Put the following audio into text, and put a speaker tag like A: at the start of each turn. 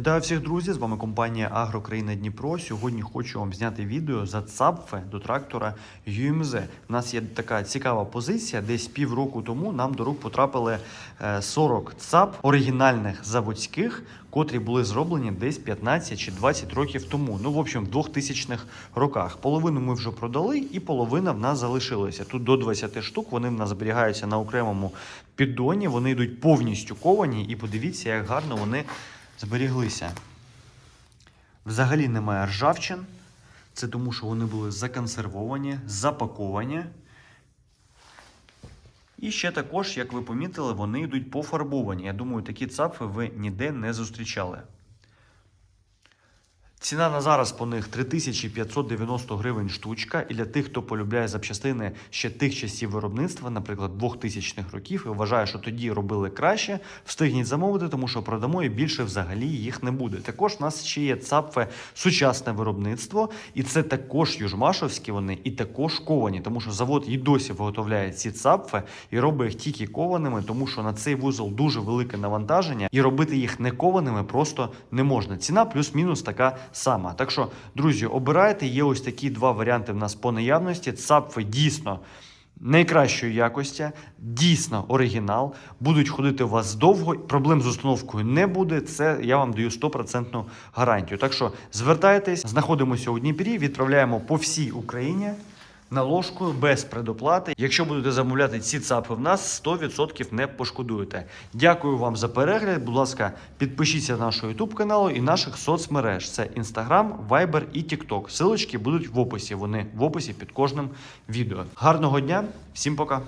A: Вітаю всіх друзі! З вами компанія Агрокраїна Дніпро. Сьогодні хочу вам зняти відео за цапфи до трактора ЮМЗ. У нас є така цікава позиція. Десь півроку тому нам до рук потрапили е, 40 цап оригінальних заводських, котрі були зроблені десь 15 чи 20 років тому. Ну, в общем, в 2000-х роках. Половину ми вже продали, і половина в нас залишилася. Тут до 20 штук. Вони в нас зберігаються на окремому піддоні. Вони йдуть повністю ковані, і подивіться, як гарно вони зберіглися. Взагалі немає ржавчин. Це тому, що вони були законсервовані, запаковані. І ще також, як ви помітили, вони йдуть пофарбовані. Я думаю, такі цапфи ви ніде не зустрічали. Ціна на зараз по них 3590 гривень штучка. І для тих, хто полюбляє запчастини ще тих часів виробництва, наприклад, 2000-х років, і вважає, що тоді робили краще, встигніть замовити, тому що продамо і більше взагалі їх не буде. Також в нас ще є цапфи сучасне виробництво, і це також южмашовські вони, і також ковані, тому що завод і досі виготовляє ці цапфи і робить їх тільки кованими, тому що на цей вузол дуже велике навантаження, і робити їх не кованими просто не можна. Ціна плюс-мінус така сама. Так що, друзі, обирайте. Є ось такі два варіанти в нас по наявності. Цапфи дійсно. Найкращої якості, дійсно оригінал, будуть ходити у вас довго, проблем з установкою не буде. Це я вам даю стопроцентну гарантію. Так що звертайтесь, знаходимося у Дніпрі, відправляємо по всій Україні на ложку без предоплати. Якщо будете замовляти ці цапи в нас, 100% не пошкодуєте. Дякую вам за перегляд. Будь ласка, підпишіться на наш YouTube каналу і наших соцмереж. Це Instagram, Viber і TikTok. Силочки будуть в описі. Вони в описі під кожним відео. Гарного дня, всім пока.